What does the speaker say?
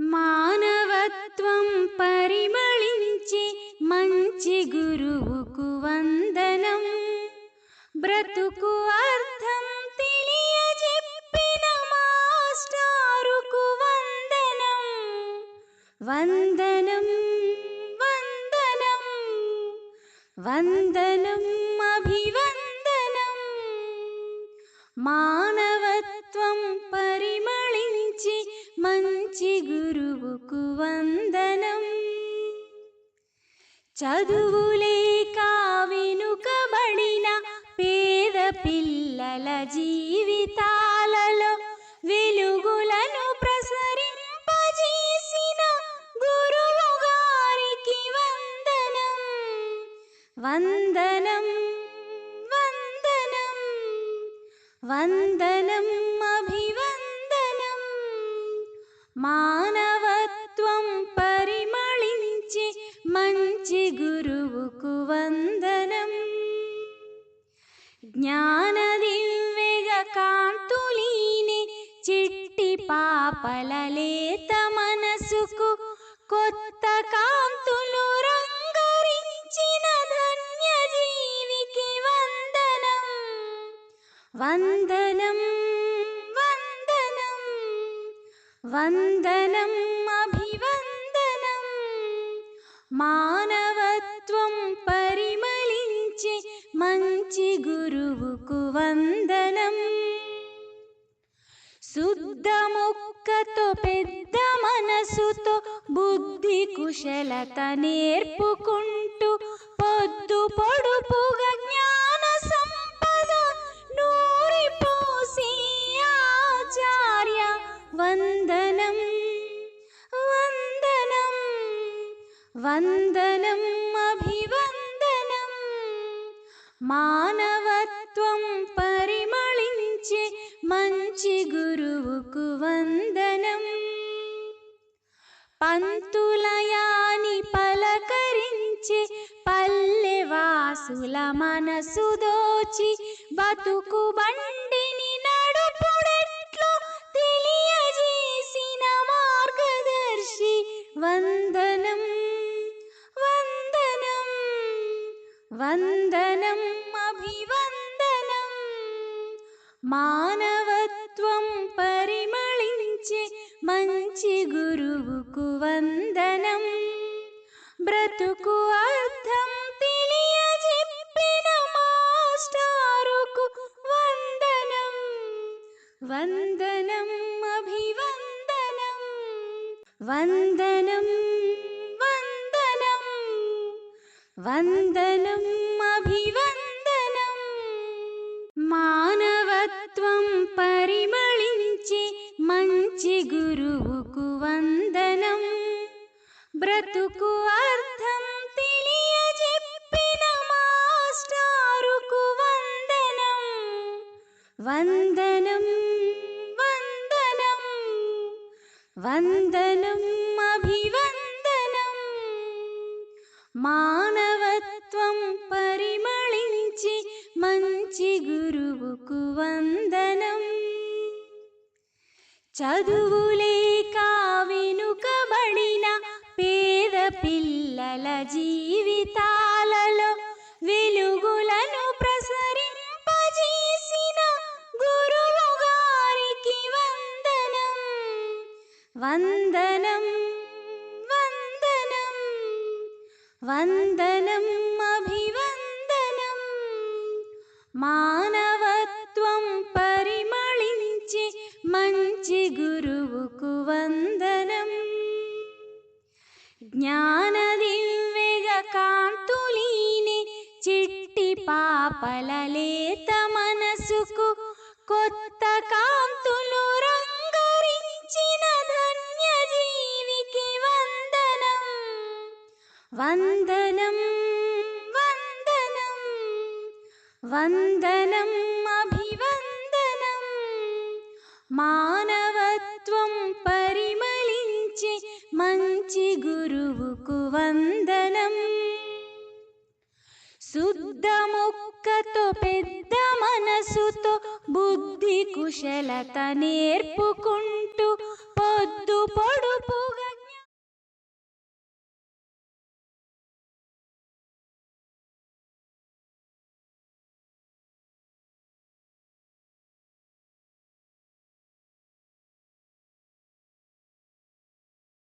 మానవత్వం పరిమళించి మంచి గురువుకు వందనం. బ్రతుకు అర్థం తెలియజెప్పిన మాస్టారుకు వందనం. వందనం వందనం వందనం అభివందనం. మానవత్వం పరిమళించి మంచి గురువుకు వందనం. చదువులే కావినుకబడిన పేద పిల్లల జీవితాలలో వెలుగులను ప్రసరింపజేసిన గురువు గారికి వందనం. వందనం వందనం వందనం అభివందనం మానవత్వం పరిమళించి మంచి గురువుకు వందనం. జ్ఞాన దివ్యగ కాంతులీని చిట్టి పాపల లేత మనసుకు కొత్త కాంతులు రంగరించిన ధన్య జీవికి వందనం. వందనం వందనం అభివందనం మానవత్వం పరిమళించి మంచి గురువుకు వందనం శుద్ధ ముక్కతో పెద్ద మనసుతో బుద్ధి కుశలత నేర్పుకుంటూ వందనం అభివందనం. మానవత్వం పరిమళించి మంచి గురువుకు వందనం. పంతులయాని పలకరించి పల్లెవాసుల మనసు దోచి బతుకు బండిని వందనం అభివందనం మానవత్వం పరిమళించి మంచి గురువుకు వందనం. బ్రతుకు అర్థం తెలియజెప్పిన మాస్టారుకు వందనం. వందనం అభివందనం వందనం వందనం వందనం అభివందనం. మానవత్వం పరిమళించి మంచి గురువుకు వందనం. బ్రతుకు అర్థం తెలియజెప్పిన మాస్టారుకు వందనం. వందనం వందనం. వందనం అభివందనం. మానవత్వం పరిమళించి మంచి గురువుకు వందనం. చదువులేక వెనుకబడిన పేద పిల్లల జీవితాలలో వెలుగులను ప్రసరింపజేసిన గురువు గారికి వందనం. వందనం వందనం అభివందనం. మానవత్వం పరిమళించి మంచి గురువుకు వందనం. జ్ఞాన దివ్యగ కాంతులీని చిట్టి పాపల వందనం వందనం వందనం అభివందనం మానవత్వం పరిమళించి మంచి గురువుకు వందనం శుద్ధ మొక్కతో పెద్ద మనసుతో బుద్ధి కుశలత నేర్పుకుంటూ పొద్దు పొడుపు